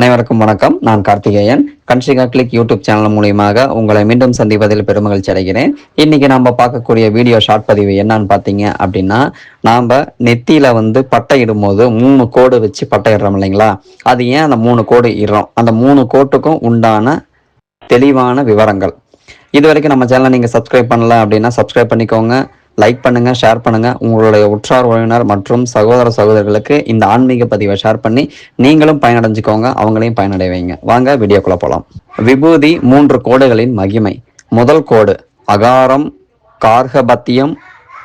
அனைவருக்கும் வணக்கம். நான் Karthikeyan. Kanshika click YouTube channel மூலியமாக உங்களை மீண்டும் சந்திப்பதில் பெருமகிழ்ச்சி அடைகிறேன். இன்னைக்கு நம்ம பார்க்கக்கூடிய வீடியோ ஷார்ட் பதிவு என்னன்னு பார்த்தீங்க அப்படின்னா நாம் நெத்தியில் வந்து பட்டை இடும்போது மூணு கோடு வச்சு பட்டை இடுறோம் இல்லைங்களா? அது ஏன் அந்த மூணு கோடு இடுறோம்? அந்த மூணு கோட்டுக்கும் உண்டான தெளிவான விவரங்கள். இது வரைக்கும் நம்ம சேனலை நீங்கள் சப்ஸ்கிரைப் பண்ணல அப்படின்னா சப்ஸ்கிரைப் பண்ணிக்கோங்க. லைக் பண்ணுங்க ஷேர் பண்ணுங்க. உங்களுடைய உற்றார் உறவினர் மற்றும் சகோதர சகோதரர்களுக்கு இந்த ஆன்மீக பதிவை ஷேர் பண்ணி நீங்களும் பயனடைஞ்சுக்கோங்க அவங்களையும் பயனடைவீங்க. வாங்க வீடியோக்குள்ள போலாம். விபூதி மூன்று கோடுகளின் மகிமை. முதல் கோடு அகாரம் கார்கபத்தியம்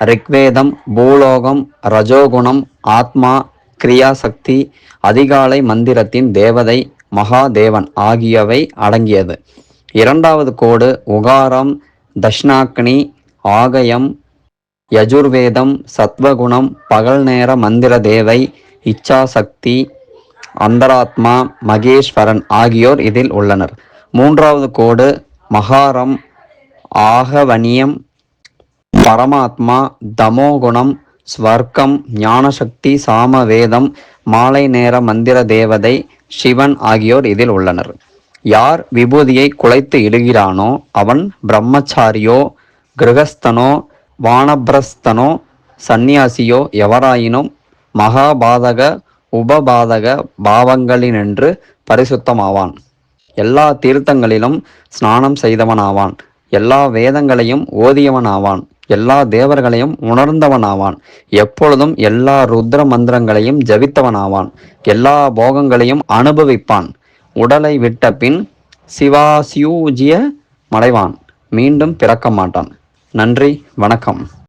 ரிக்வேதம் பூலோகம் ரஜோகுணம் ஆத்மா கிரியாசக்தி அதிகாலை மந்திரத்தின் தேவதை மகாதேவன் ஆகியவை அடங்கியது. இரண்டாவது கோடு உகாரம் தஷ்ணாக்னி ஆகயம் யஜுர்வேதம் சத்வகுணம் பகல் நேர மந்திர தேவை இச்சாசக்தி அந்தராத்மா மகேஸ்வரன் ஆகியோர் இதில் உள்ளனர். மூன்றாவது கோடு மகாரம் ஆகவனியம் பரமாத்மா தமோகுணம் ஸ்வர்க்கம் ஞானசக்தி சாமவேதம் மாலை நேர மந்திர தேவதை சிவன் ஆகியோர் இதில் உள்ளனர். யார் விபூதியை குலைத்து இடுகிறானோ அவன் பிரம்மச்சாரியோ கிரகஸ்தனோ வானபிரஸ்தனோ சந்நியாசியோ எவராயினும் மகாபாதக உபபாதக பாவங்களினின்று பரிசுத்தமாவான். எல்லா தீர்த்தங்களிலும் ஸ்நானம் செய்தவனாவான். எல்லா வேதங்களையும் ஓதியவனாவான். எல்லா தேவர்களையும் உணர்ந்தவனாவான். எப்பொழுதும் எல்லா ருத்ர மந்திரங்களையும் ஜபித்தவனாவான். எல்லா போகங்களையும் அனுபவிப்பான். உடலை விட்ட பின் சிவாசியூஜிய மலைவான் மீண்டும் பிறக்க மாட்டான் நன்றி வணக்கம்.